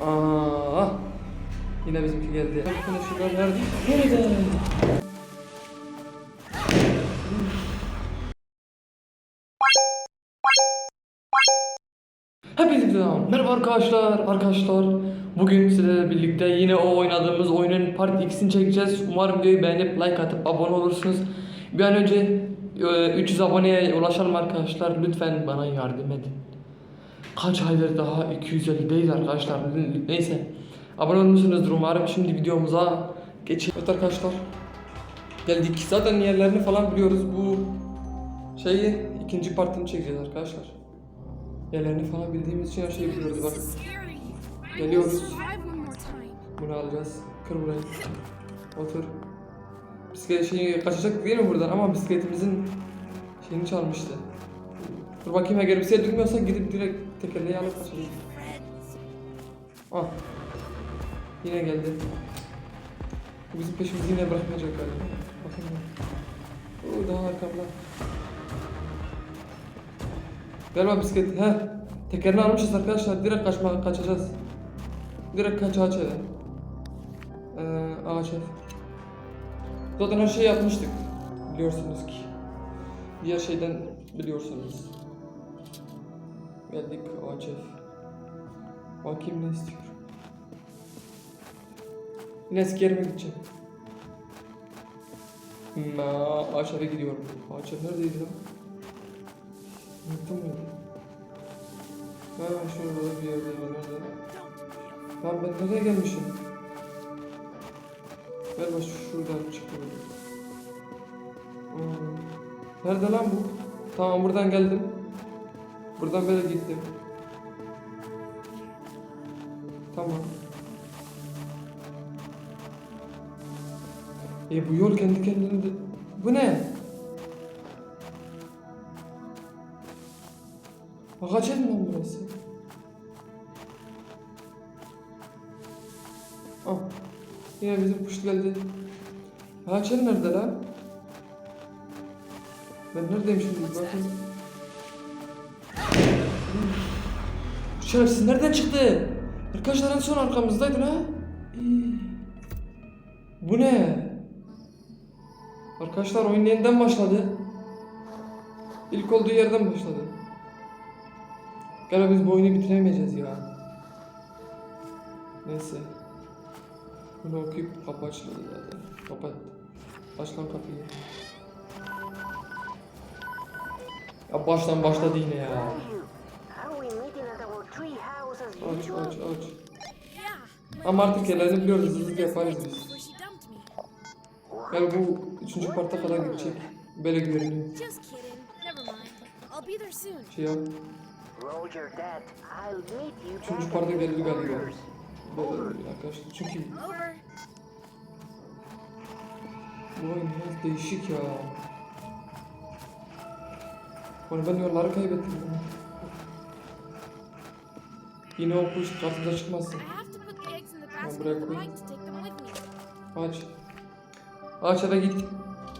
Aa, yine bizimki geldi. Bakın şuradan nerede? Nerede? Hepinize. Merhaba arkadaşlar. Arkadaşlar bugün sizlerle birlikte yine o oynadığımız oyunun part X'ini çekeceğiz. Umarım videoyu beğenip like atıp abone olursunuz. Bir an önce e, 300 aboneye ulaşalım arkadaşlar. Lütfen bana yardım edin. Kaç aydır daha 250 değil arkadaşlar. Neyse. Abone olmuşsunuzdur umarım. Şimdi videomuza geçelim. Evet arkadaşlar. Geldik. Zaten yerlerini falan biliyoruz. Bu şeyi ikinci partını çekeceğiz arkadaşlar. Yerlerini falan bildiğimiz için her şeyi biliyoruz bak. Geliyoruz. Bunu alacağız. Kır burayı. Otur. Bisiklet şeyi kaçacak değil mi buradan ama bisikletimizin şeyini çalmıştı. Dur bakayım eğer bisiklet durmuyorsa gidip direkt tekerleği alıp kaçacağız. Ah. Yine geldi. Bu bizim peşimizi yine bırakmayacak galiba. Bakayım. Oo daha arkamda. Galiba bisiklet. He. Tekerini almışız arkadaşlar. Direkt kaçma kaçacağız. Direkt kaç ağaç eve. Ee, ağaç ev. Zaten her şeyi yapmıştık. Biliyorsunuz ki. Diğer şeyden biliyorsunuz. Geldik ev. Bakayım ne istiyor. Yine eski yerime gideceğim. Ağaç eve gidiyorum. Ev neredeydi lan? Unuttum ya. Ha şurada bir yerde nerede? Lan ben nereye gelmişim? Galiba şuradan çıkıyorum. Hmm. Nerede lan bu? Tamam buradan geldim. Buradan böyle gittim. Tamam. E bu yol kendi kendine de... Bu ne? Ağaç lan burası? Ah. Yine bizim kuş geldi. Ağaç nerede lan? Ben neredeyim şimdi? Bakın. Şerefsiz nereden çıktı? Arkadaşlar en son arkamızdaydın ha? Bu ne? Arkadaşlar oyun yeniden başladı. İlk olduğu yerden başladı. Galiba biz bu oyunu bitiremeyeceğiz ya. Neyse. Bunu okuyup kapı açıldı zaten. Kapat. Aç kapıyı. Ya baştan başladı yine ya. Are we meeting at our tree house as Aç usual? aç aç. Ama artık yerlerini biliyoruz. Hızlı yaparız biz. Yani bu üçüncü parta kadar gidecek. Böyle görünüyor. Şey yap. Üçüncü parta geldi galiba. Böyle arkadaşlar. Çünkü bu oyun biraz değişik ya. Hani ben yolları kaybettim. Yine o kuş kartımıza çıkmasın. Me. Aç. Aç eve git.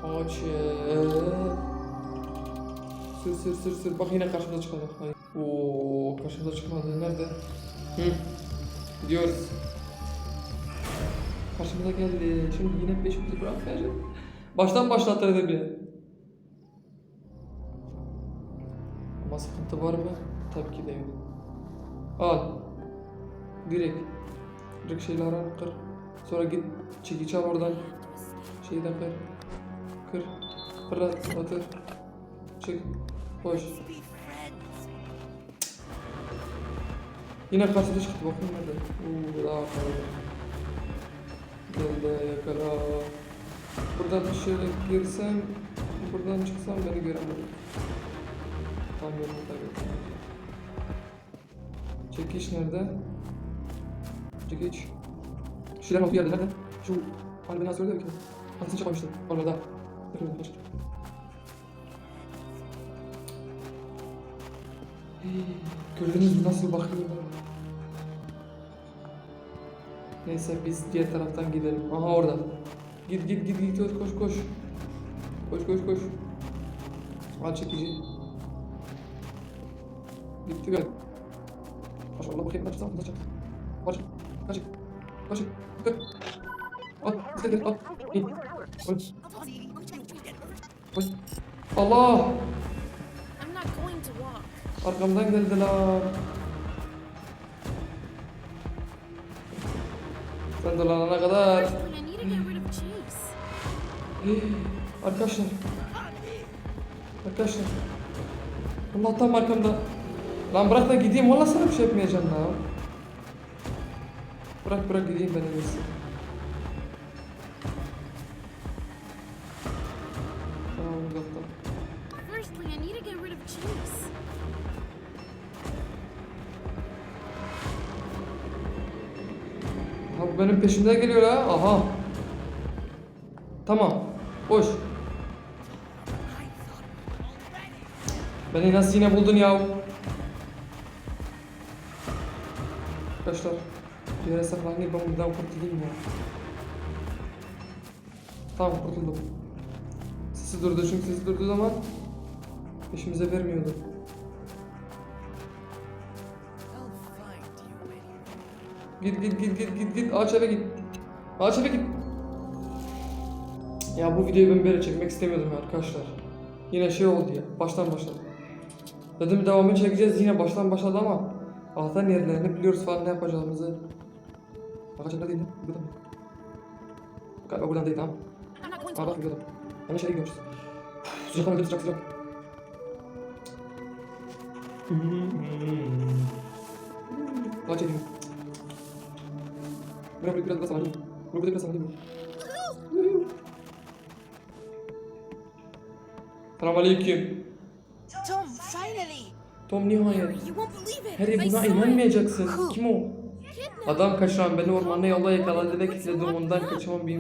Aç. Sür sür sür sür. Bak yine karşımıza çıkacak. Hayır. Oo karşımıza çıkmadı. Nerede? Hı. Gidiyoruz. Karşımıza geldi. Şimdi yine peşimizi bırakmayacak. Baştan başlattırdı beni. Ama sıkıntı var mı? Tabii ki de yok. Al. Direkt. Direkt şeyleri al, kır. Sonra git çekiç al oradan. Şeyi de kır. Kır. Fırlat. Batır. Çık. Koş. Yine karşıda çıktı. Bakayım nerede. Uuu daha fazla. Gel de yakala. Buradan şöyle girsem, buradan çıksam beni göremedi. Tam yolunda götürdü. Çekiş nerede? Çekiç. Şilen olduğu yerde nerede? Şu hani beni söyledi mi ki? Hangisini çıkarmıştı? Orada. Bakın baş. Gördünüz mü nasıl bakıyor? Neyse biz diğer taraftan gidelim. Aha orada. Git git git git koş koş koş. Koş koş koş. Al çekici. Gitti galiba. Maşallah bakayım kaç zaman. Kaç. Kaç. Kaç. Kaç. Al. Bisiklet al. İn. Koy. Koy. Allah. Arkamdan geldiler. Sen dolanana kadar. Arkadaşlar. Arkadaşlar. Allah tam arkamda. Lan bırak da gideyim. Valla sana bir şey yapmayacağım lan. Bırak bırak gideyim ben en iyisi. Tamam uzaktan. Ha bu benim peşimden geliyor ha. Aha. Tamam. Boş. Beni nasıl yine buldun ya? Arkadaşlar. Bir yere saklanayım ben buradan kurtulayım ya. Tamam kurtuldum. Sesi durdu çünkü sesi durduğu zaman peşimize vermiyordu. Git git git git git git ağaç eve git. Ağaç eve git. Ya bu videoyu ben böyle çekmek istemiyordum arkadaşlar. Yine şey oldu ya. Baştan başladı. Dedim devamını çekeceğiz yine baştan başladı ama Allah'tan yerlerini biliyoruz falan ne yapacağımızı. Ağaç evde değil mi? Burada mı? Galiba buradan değil tamam. Aa bak burada. Hemen şeye gidiyoruz. Sıcak ama sıcak sıcak. Ağaç ediyorum. Buraya buraya biraz daha sallanayım. Buraya buraya biraz sallanayım. Selamünaleyküm. Tom, finally! Tom nihayet. Harry, buna inanmayacaksın. Kim o? Adam kaçıran beni ormanda yolda yakaladı ve kilitledi ondan kaçamam bir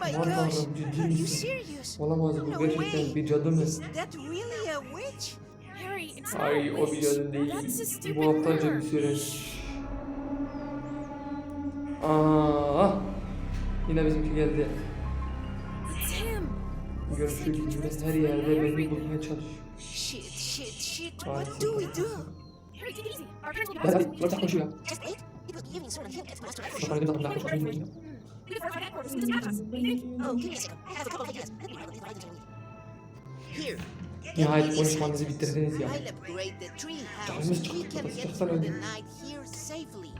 my Aman tanrım ciddi misin? Olamaz bu gerçekten bir cadı mı? A o bir cadı değil. Bu aptalca bir süreç. Aa, yine bizimki geldi. It's him. Görüşü gibi her yerde beni bulmaya çalışıyor. Shit, shit, shit. What do we do? Harry, take it easy. Our parents will be Hadi back hadi soon. bırak ya. Just wait. It was the evening soon and he'll get Master Şu an elimde takımlar. Şu an elimde We could first find headquarters and dispatch us. What do you think? Oh, give me a second. I have a couple of ideas. Let me write these items I need. Here. Get Nihayet me this konuşmanızı item. bitirdiniz ya. I'll upgrade the tree house Canımız so çıktı we can burada, get sıçarsan through the öldüm. night here safely.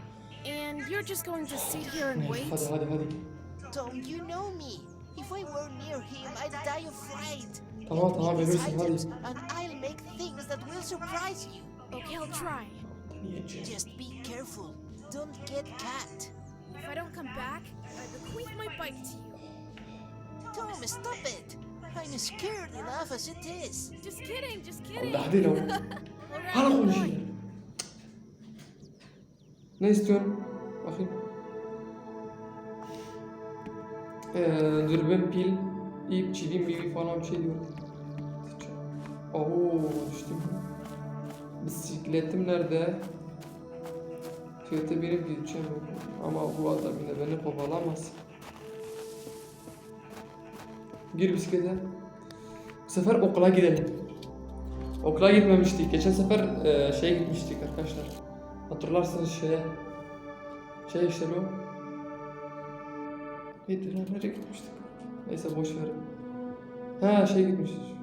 And you're just going to sit here and wait? Hadi hadi hadi. Tom, you know me. If I were near him, I'd die of fright. Tamam Get me tamam these verirsin hadi. and I'll make things that will surprise you. Okay, I'll try. Just be careful. Don't get caught. If I don't come back, I bequeath my bike to you. Tom, stop it. I'm scared enough as it is. Just kidding, just kidding. Allah hadi lan. Alright, Hala konuşuyor. Ne istiyorsun? Bakayım. Ee, dürbün, pil, ip, çivim, bibi falan bir şey diyor. Oo düştüm. Bisikletim nerede? Fiyatı binip gideceğim. Ama bu adam yine beni kovalamaz. Gir bisiklete. Bu sefer okula gidelim. Okula gitmemiştik. Geçen sefer e, şeye gitmiştik arkadaşlar. Hatırlarsınız şeye. Şey işte o. Neydi lan nereye gitmiştik? Neyse boş ver. Ha şey gitmiştik.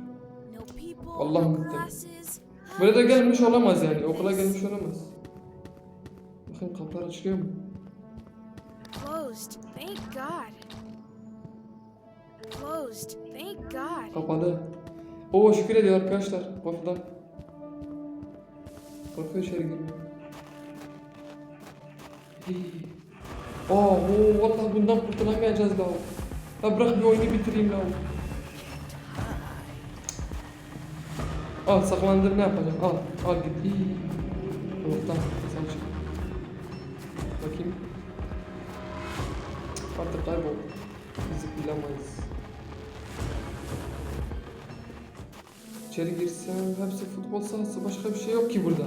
Allah'ım classes. Buraya da gelmiş olamaz yani. Okula gelmiş olamaz. Bakın kapılar açılıyor mu? Closed. Thank God. Closed. Thank God. Kapalı. Oo şükür ediyor arkadaşlar. Kapıdan. Korkuyor içeri girmiyor. Aa, oo, vallahi bundan kurtulamayacağız la. Ya bırak bir oyunu bitireyim la. Al saklandır ne yapacağım? Al, al git. Hii. Yoktan sen çık. Bakayım. Artık kaybol. Bizi bilemeyiz. İçeri girsem hepsi futbol sahası başka bir şey yok ki burada.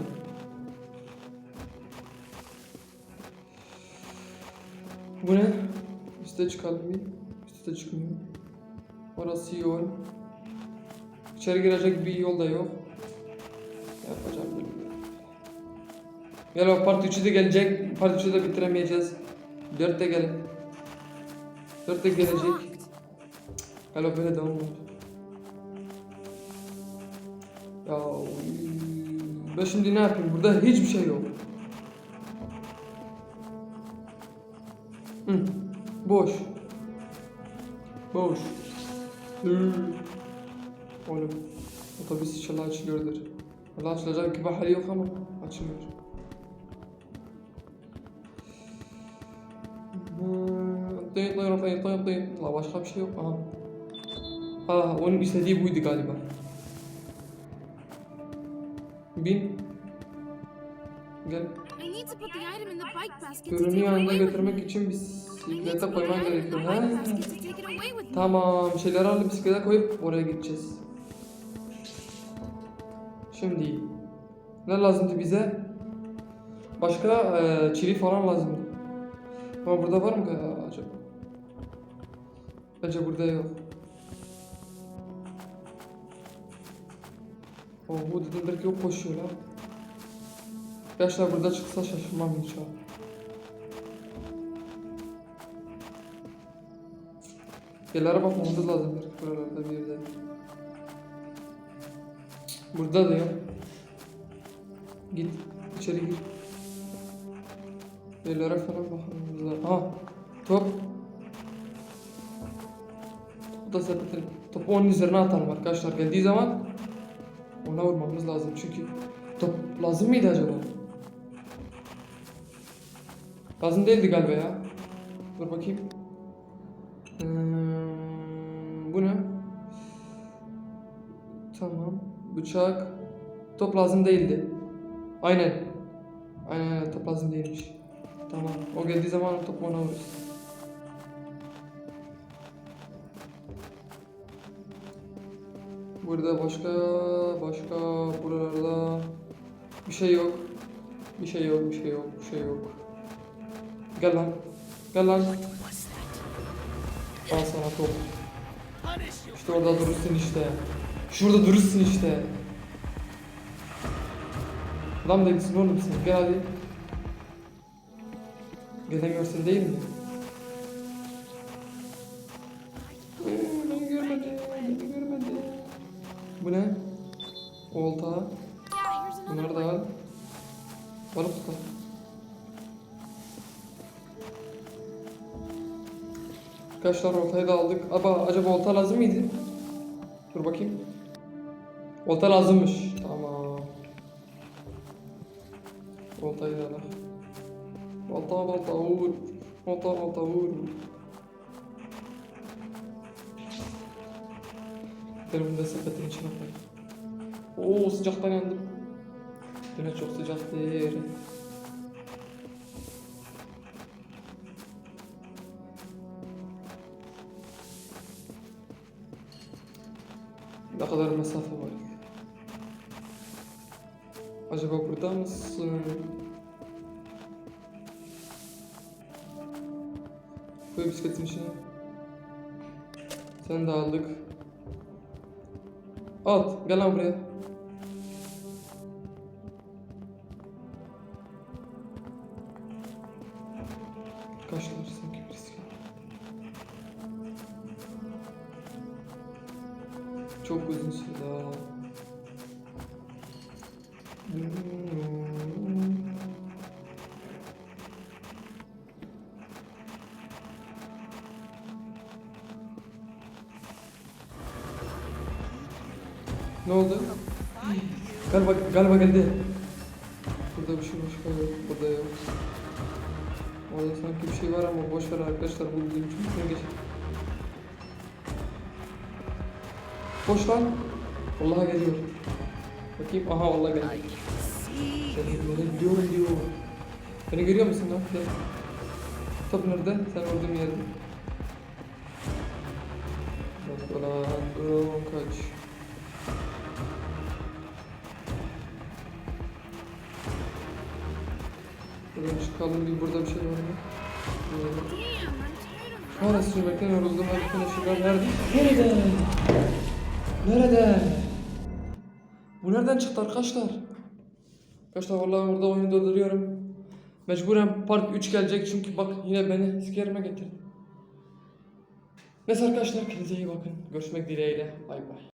Bu ne? Üste çıkalım bir. Üste çıkmıyor. Orası yol. İçeri girecek bir yol da yok. Yapacağım bilmiyorum. Gel bak part 3'ü de gelecek. Part 3'ü de bitiremeyeceğiz. 4 de gel. 4 de gelecek. Gel bak böyle devam olacak. Ya ben şimdi ne yapayım? Burada hiçbir şey yok. Hı. Boş. Boş. Hı. Oğlum otobüs inşallah açılıyordur. Valla açılacak gibi hali yok ama açılmıyor. Atlayın atlayın atlayın atlayın atlayın. La başka bir şey yok. Aha. Ha onun istediği buydu galiba. Bin. Gel. Ürünü with götürmek me. için bisiklete koyman gerekiyor. Ha. Tamam, şeyleri alıp bisiklete koyup oraya gideceğiz. Şimdi ne lazımdı bize? Başka eee çili falan lazımdı. Ama burada var mı acaba? Bence burada yok. Oh bu dedim belki yok koşuyor lan. Gençler burada çıksa şaşırmam inşallah. Yerlere bakmamız lazım belki buralarda bir yerde. Burada da yok. Git içeri gir. Yerlere falan bakmamız lazım. Aha top. Topu da sepetin. Topu onun üzerine atalım arkadaşlar. Geldiği zaman ona vurmamız lazım çünkü top lazım mıydı acaba? Lazım değildi galiba ya. Dur bakayım. Hmm, bu ne? Tamam. Bıçak. Top lazım değildi. Aynen. Aynen aynen top lazım değilmiş. Tamam. O geldiği zaman topu ona vururuz. Burada başka başka buralarda bir şey yok. Bir şey yok, bir şey yok, bir şey yok. Gel lan. Gel lan. Al sana top. İşte orada durursun işte. Şurada durursun işte. Lan değilsin oğlum sen. Gel hadi. Gelemiyorsun değil mi? Beni görmedi. Beni görmedi. Bu ne? Olta. Bunları da al. Balık tutar. Arkadaşlar oltayı da aldık. Aba acaba olta lazım mıydı? Dur bakayım. Olta lazımmış. Tamam. Oltayı da al. Olta olta vur. Olta olta vur. Benim de sepetin içine koy. Oo sıcaktan yandım. Yine çok sıcak değil. Ne kadar mesafe var? Acaba burada mısın? Koy bisikletin içine. Sen de aldık. At, gel lan buraya. Kaçlar sanki birisi. Çok uzun süre daha. Oldu? Galiba, galiba geldi. Burada bir şey başka yok. Burada yok. Orada sanki bir şey var ama boş ver arkadaşlar bu bizim için bütün geç. Boş lan. Vallahi geliyor. Bakayım aha vallahi geldi. Beni biliyorum diyor. Beni görüyor musun lan? Gel. Top nerede? Sen olduğun yerde. Bak ulan kaç. Buradan çıkalım bir burada bir şey var mı? Of Kahretsin sürmekten yoruldum. Işıklar nerede? Nerede? Nerede? Bu nereden çıktı arkadaşlar? Arkadaşlar vallahi burada oyunu durduruyorum. Mecburen part 3 gelecek çünkü bak yine beni sikerime getirdi. Neyse arkadaşlar kendinize iyi bakın. Görüşmek dileğiyle. Bay bay.